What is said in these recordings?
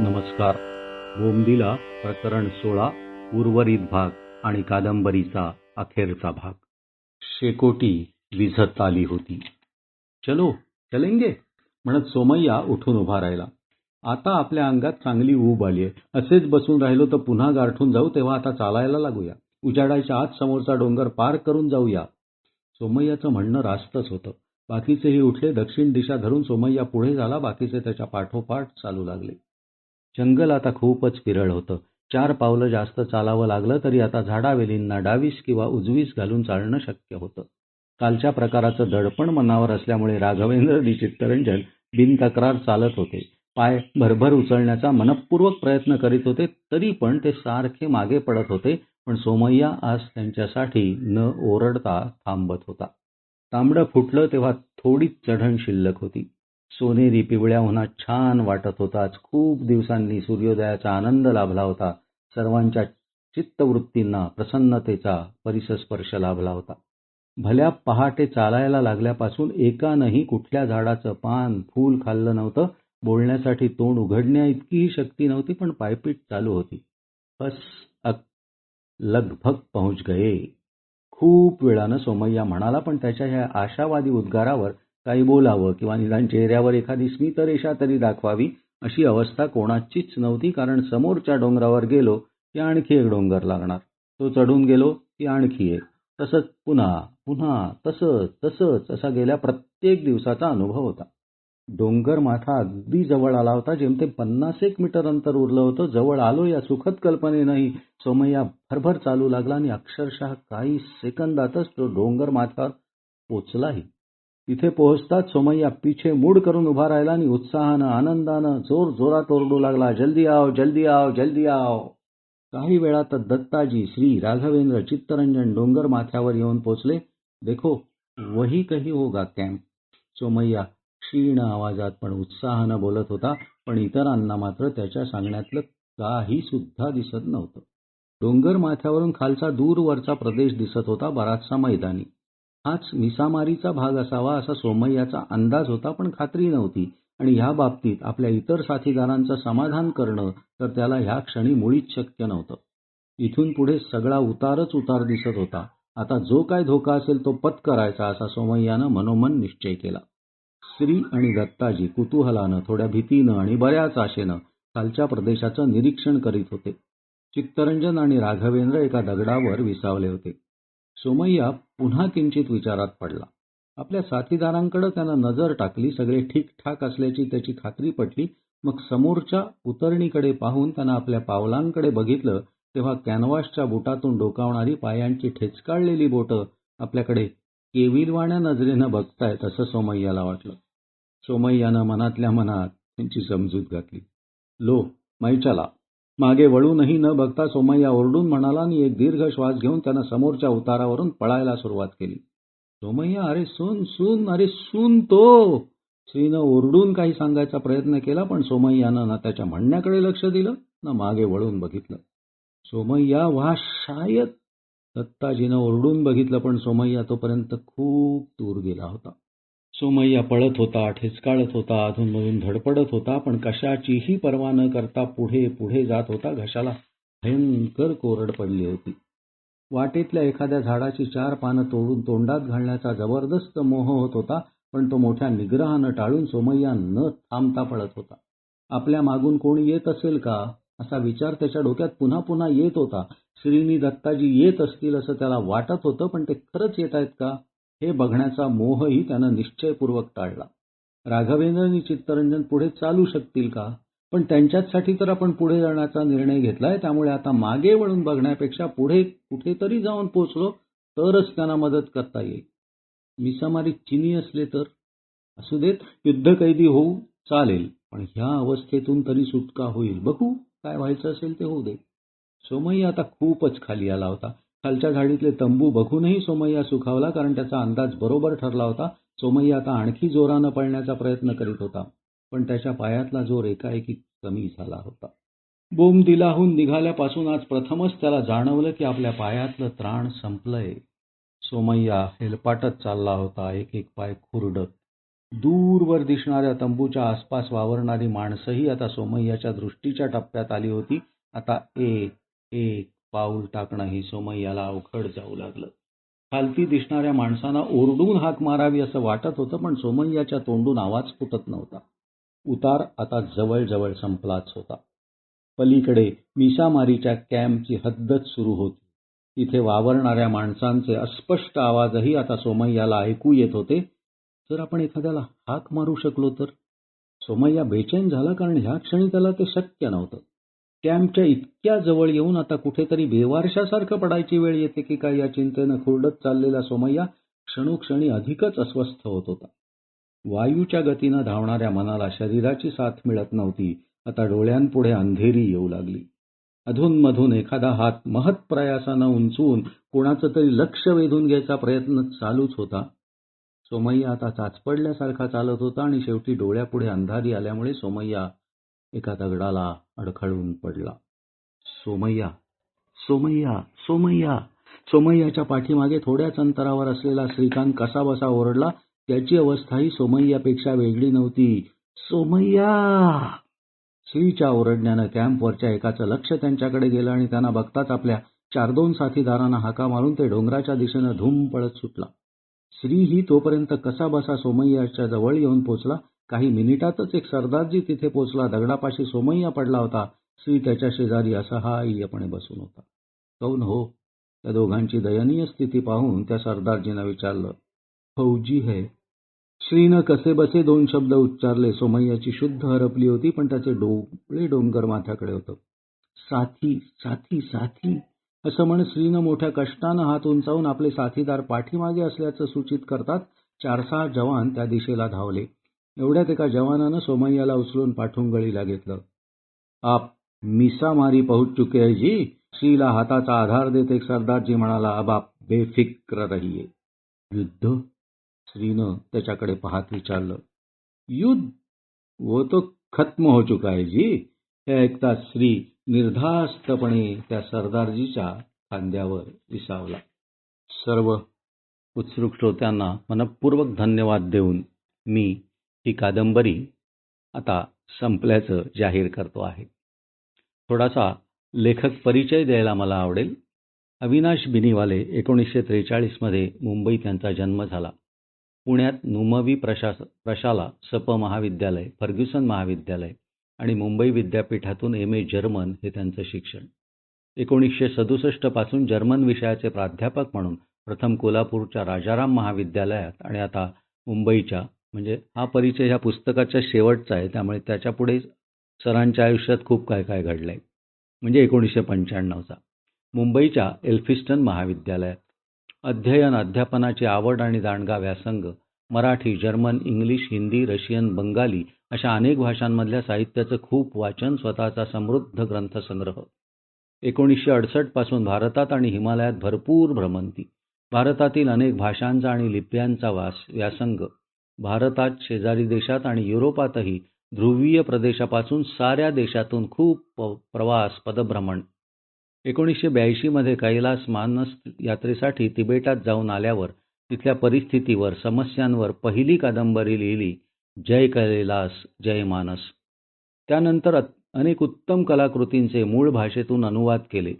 नमस्कार. बोमदिला प्रकरण सोळा उर्वरित भाग आणि कादंबरीचा अखेरचा भाग. शेकोटी विझत आली होती. चलो चलेंगे म्हणत सोमय्या उठून उभा राहिला. आता आपल्या अंगात चांगली ऊब आली आहे. असेच बसून राहिलो तर पुन्हा गारठून जाऊ तेव्हा आता चालायला लागूया. उजाडायच्या आत समोरचा डोंगर पार करून जाऊया. सोमय्याचं म्हणणं रास्तच होतं. बाकीचेही उठले दक्षिण दिशा धरून सोमय्या पुढे झाला बाकीचे त्याच्या पाठोपाठ चालू लागले. जंगल आता खूपच पिरळ होतं. चार पावलं जास्त चालावं लागलं तरी आता झाडावेलींना डावीस किंवा उजवीस घालून चालणं शक्य होतं. कालच्या प्रकाराचं दडपण मनावर असल्यामुळे राघवेंद्र चित्तरंजन बिनतक्रार चालत होते. पाय भरभर उचलण्याचा मनपूर्वक प्रयत्न करीत होते तरी पण ते सारखे मागे पडत होते पण सोमय्या आज त्यांच्यासाठी न ओरडता थांबत होता. तांबडं फुटलं तेव्हा थोडीच चढण शिल्लक होती. सोनेरी पिवळ्या उन्हात छान वाटत होताच आज खूप दिवसांनी सूर्योदयाचा आनंद लाभला होता. सर्वांच्या चित्तवृत्तींना प्रसन्नतेचा परिसस्पर्श लाभला होता. भल्या पहाटे चालायला लागल्यापासून एकानंही कुठल्या झाडाचं पान फूल खाल्लं नव्हतं. बोलण्यासाठी तोंड उघडण्या इतकीही शक्ती नव्हती पण पायपीट चालू होती. बस अक लगभग पहुंच गये. खूप वेळानं सोमय्या म्हणाला पण त्याच्या ह्या आशावादी उद्गारावर काही बोलावं किंवा निदान चेहऱ्यावर एखादी स्मितरेषा तरी दाखवावी अशी अवस्था कोणाचीच नव्हती कारण समोरच्या डोंगरावर गेलो की आणखी एक डोंगर लागणार. तो चढून गेलो की आणखी एक. तसंच पुन्हा पुन्हा तसंच तसंच असा गेल्या प्रत्येक दिवसाचा अनुभव होता. डोंगर माथा अगदी जवळ आला होता जेमते पन्नास एक मीटर अंतर उरलं होतं. जवळ आलो या सुखद कल्पनेनंही सोमय्या भरभर चालू लागला आणि अक्षरशः काही सेकंदातच तो डोंगर माथ्यावर पोचलाही. तिथे पोहोचताच सोमय्या पिछे मूड करून उभा राहिला आणि उत्साहानं आनंदानं जोर जोरात ओरडू लागला जल्दी आओ जल्दी आओ जल्दी आओ. काही वेळातच दत्ताजी श्री राघवेंद्र चित्तरंजन डोंगर माथ्यावर येऊन पोचले. देखो वही कही होगा कॅम्प सोमय्या क्षीण आवाजात पण उत्साहानं बोलत होता पण इतरांना मात्र त्याच्या सांगण्यातलं काही सुद्धा दिसत नव्हतं. डोंगर माथ्यावरून खालचा दूरवरचा प्रदेश दिसत होता बराचसा मैदानी. हाच मिसामारीचा भाग असावा असा सोमय्याचा अंदाज होता पण खात्री नव्हती. आणि ह्या बाबतीत आपल्या इतर साथीदारांचं समाधान करणं तर त्याला ह्या क्षणी मुळीच शक्य नव्हतं. इथून पुढे सगळा उतारच उतार दिसत होता. आता जो काय धोका असेल तो पत्करायचा असा सोमय्यानं मनोमन निश्चय केला. श्री आणि दत्ताजी कुतूहलानं थोड्या भीतीनं आणि बऱ्याच आशेनं खालच्या प्रदेशाचं निरीक्षण करीत होते. चित्तरंजन आणि राघवेंद्र एका दगडावर विसावले होते. सोमय्या पुन्हा किंचित विचारात पडला. आपल्या साथीदारांकडे त्यानं नजर टाकली सगळे ठीकठाक असल्याची त्याची खात्री पटली. मग समोरच्या उतरणीकडे पाहून त्यानं आपल्या पावलांकडे बघितलं तेव्हा कॅनव्हासच्या बुटातून डोकावणारी पायांची ठेचकाळलेली बोटं आपल्याकडे केविलवाण्या नजरेनं बघतायत असं सोमय्याला वाटलं. सोमय्यानं मनातल्या मनात त्यांची समजूत घातली. लो मैचला मागे वळूनही न बघता सोमय्या ओरडून म्हणाला आणि एक दीर्घ श्वास घेऊन त्यानं समोरच्या उतारावरून पळायला सुरुवात केली. सोमय्या अरे सुन सुन अरे सुन तो. श्रीनं ओरडून काही सांगायचा प्रयत्न केला पण सोमय्यानं ना त्याच्या म्हणण्याकडे लक्ष दिलं ना मागे वळून बघितलं. सोमय्या वा शायद दत्ताजीनं ओरडून बघितलं पण सोमय्या तोपर्यंत खूप दूर गेला होता. सोमय्या पळत होता ठेचकाळत होता अधूनमधून धडपडत होता पण कशाचीही पर्वा न करता पुढे पुढे जात होता. घशाला भयंकर कोरड पडली होती. वाटेतल्या एखाद्या झाडाची चार पानं तोडून तोंडात घालण्याचा जबरदस्त मोह होत होता पण तो मोठ्या निग्रहानं टाळून सोमय्या न थांबता पळत होता. आपल्या मागून कोणी येत असेल का? असा विचार त्याच्या डोक्यात पुन्हा पुन्हा येत होता. श्रीनी दत्ताजी येत असतील असं त्याला वाटत होतं पण ते खरंच येत आहेत का? हे बघण्याचा मोहही त्यानं निश्चयपूर्वक टाळला. राघवेंद्र आणि चित्तरंजन पुढे चालू शकतील का? पण त्यांच्याचसाठी तर आपण पुढे जाण्याचा निर्णय घेतलाय त्यामुळे आता मागे वळून बघण्यापेक्षा पुढे कुठेतरी जाऊन पोचलो तरच त्यांना मदत करता येईल. मिसामारी चिनी असले तर? असू देत युद्धकैदी होऊ चालेल पण ह्या अवस्थेतून तरी सुटका होईल. बघू काय व्हायचं असेल ते होऊ दे. सोमय्या आता खूपच खाली आला होता. खालच्या झाडीतले तंबू बघूनही सोमय्या सुखावला कारण त्याचा अंदाज बरोबर ठरला होता. सोमय्या आता आणखी जोरानं पळण्याचा प्रयत्न करीत होता पण त्याच्या पायातला जोर एकाएकी कमी झाला होता. बोमदिलाहून निघाल्यापासून आज प्रथमच त्याला जाणवलं की आपल्या पायातलं त्राण संपलंय. सोमय्या हेलपाटत चालला होता एक एक पाय खुरडत. दूरवर दिसणाऱ्या तंबूच्या आसपास वावरणारी माणसंही आता सोमय्याच्या दृष्टीच्या टप्प्यात आली होती. आता एक एक पाऊल टाकणं टाकणंही सोमय्याला अवघड जाऊ लागलं. खालती दिसणाऱ्या माणसांना ओरडून हाक मारावी असं वाटत होतं पण सोमय्याच्या तोंडून आवाज फुटत नव्हता. उतार आता जवळजवळ संपलाच होता. पलीकडे मिसामारीच्या कॅम्पची हद्दच सुरू होती. तिथे वावरणाऱ्या माणसांचे अस्पष्ट आवाजही आता सोमय्याला ऐकू येत होते. जर आपण एखाद्याला हाक मारू शकलो तर? सोमय्या बेचैन झाला कारण ह्या क्षणी त्याला ते शक्य नव्हतं. कॅम्पच्या इतक्या जवळ येऊन आता कुठेतरी बेवारशासारखं पडायची वेळ येते की काय या चिंतेनं खुरडत चाललेला सोमय्या क्षणोक्षणी अधिकच अस्वस्थ होत होता. वायूच्या गतीनं धावणाऱ्या मनाला शरीराची साथ मिळत नव्हती. आता डोळ्यांपुढे अंधेरी येऊ लागली. अधूनमधून एखादा हात महत्प्रयासानं उंचवून कोणाचं तरी लक्ष वेधून घ्यायचा प्रयत्न चालूच होता. सोमय्या आता चाचपडल्यासारखा चालत होता आणि शेवटी डोळ्यापुढे अंधारी आल्यामुळे सोमय्या एका दगडाला अडखळून पडला. सोमय्या सोमय्या सोमय्या सोमय्याच्या पाठीमागे थोड्याच अंतरावर असलेला श्रीकांत कसाबसा ओरडला त्याची अवस्थाही सोमय्यापेक्षा वेगळी नव्हती. सोमय्या! श्रीच्या ओरडण्यानं कॅम्पवरच्या एकाचं लक्ष त्यांच्याकडे गेलं आणि त्यांना बघताच आपल्या चार दोन साथीदारांना हाका मारून ते डोंगराच्या दिशेनं धूम पळत सुटला. श्रीही तोपर्यंत कसाबसा सोमय्याच्या जवळ येऊन पोचला काही मिनिटातच एक सरदारजी तिथे पोचला. दगडापाशी सोमय्या पडला होता. श्री त्याच्या शेजारी असहाय्यपणे बसून होता. कौन हो त्या दोघांची दयनीय स्थिती पाहून त्या सरदारजीनं विचारलं फौजी है? श्रीनं कसे बसे दोन शब्द उच्चारले? सोमय्याची शुद्ध हरपली होती पण त्याचे डोळे डोंगर माथ्याकडे होतं. साथी साथी साथी. असं म्हणत श्रीनं मोठ्या कष्टानं हात उंचावून आपले साथीदार पाठीमागे असल्याचं सूचित करतात चार सहा जवान त्या दिशेला धावले. एवढ्यात एका जवानानं सोमय्याला उचलून पाठुंगळीला घेतलं. आप मिसा मारी पहुंच चुके है जी. श्रीला हाताचा आधार देत एक सरदारजी म्हणाला अब आप बेफिक्र रहिये युद्ध? श्रीनं त्याच्याकडे पाहत विचारलं. युद्ध? वो तो खत्म हो चुका है जी. हे ऐकता श्री निर्धास्तपणे त्या सरदारजीच्या खांद्यावर विसावला. सर्व उत्सुक श्रोत्यांना मनपूर्वक धन्यवाद देऊन मी ही कादंबरी आता संपल्याचं जाहीर करतो आहे. थोडासा लेखक परिचय द्यायला मला आवडेल. अविनाश बिनीवाले एकोणीसशे त्रेचाळीसमध्ये मुंबईत त्यांचा जन्म झाला. पुण्यात नुमवी प्रशास प्रशाला सप महाविद्यालय फर्ग्युसन महाविद्यालय आणि मुंबई विद्यापीठातून एम ए जर्मन हे त्यांचं शिक्षण. एकोणीसशे सदुसष्टपासून जर्मन विषयाचे प्राध्यापक म्हणून प्रथम कोल्हापूरच्या राजाराम महाविद्यालयात आणि आता मुंबईच्या म्हणजे हा परिचय ह्या पुस्तकाच्या शेवटचा आहे. त्यामुळे त्याच्यापुढे सरांच्या आयुष्यात खूप काय काय घडलं आहे म्हणजे एकोणीसशे पंच्याण्णवचा. मुंबईच्या एल्फिस्टन महाविद्यालयात. अध्ययन अध्यापनाची आवड आणि दांडगा व्यासंग. Marathi German English Hindi Russian Bengali अशा अनेक भाषांमधल्या साहित्याचं खूप वाचन स्वतःचा समृद्ध ग्रंथसंग्रह. एकोणीसशे अडसष्टपासून भारतात आणि हिमालयात भरपूर भ्रमंती. भारतातील अनेक भाषांचा आणि लिप्यांचा वास व्यासंग. भारतात शेजारी देशात आणि युरोपातही ध्रुवीय प्रदेशापासून साऱ्या देशातून खूप प्रवास पदभ्रमण. एकोणीसशे ब्याऐंशीमध्ये कैलास मानस यात्रेसाठी तिबेटात जाऊन आल्यावर तिथल्या परिस्थितीवर समस्यांवर पहिली कादंबरी लिहिली जय कैलास जय मानस. त्यानंतर अनेक उत्तम कलाकृतींचे मूळ भाषेतून अनुवाद केले.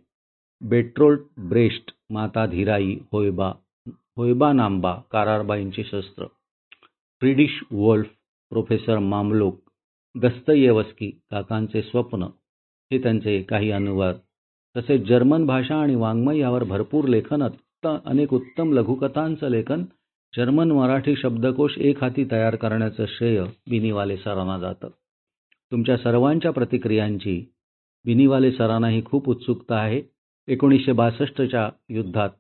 बेट्रोल्ट ब्रेस्ट माता धीराई होयबा होयबा नांबा कारारबाईंचे शस्त्र. Friedrich Wolf Professor Mamlock Dostoevsky काकांचे स्वप्न हे त्यांचे काही अनुवाद. तसेच जर्मन भाषा आणि वाङ्मय यावर भरपूर लेखन अनेक उत्तम लघुकथांचं लेखन जर्मन मराठी शब्दकोश एक हाती तयार करण्याचं श्रेय बिनीवाले सरांना जातं. तुमच्या सर्वांच्या प्रतिक्रियांची बिनीवाले सरांनाही खूप उत्सुकता आहे. एकोणीसशे बासष्टच्या युद्धात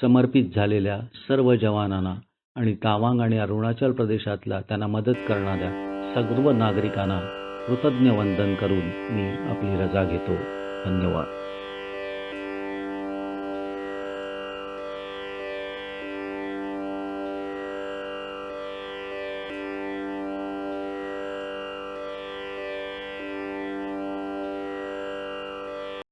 समर्पित झालेल्या सर्व जवानांना आणि तावांग आणि अरुणाचल प्रदेशातल्या त्यांना मदत करणाऱ्या सर्व नागरिकांना कृतज्ञ वंदन करून मी आपली रजा घेतो. धन्यवाद.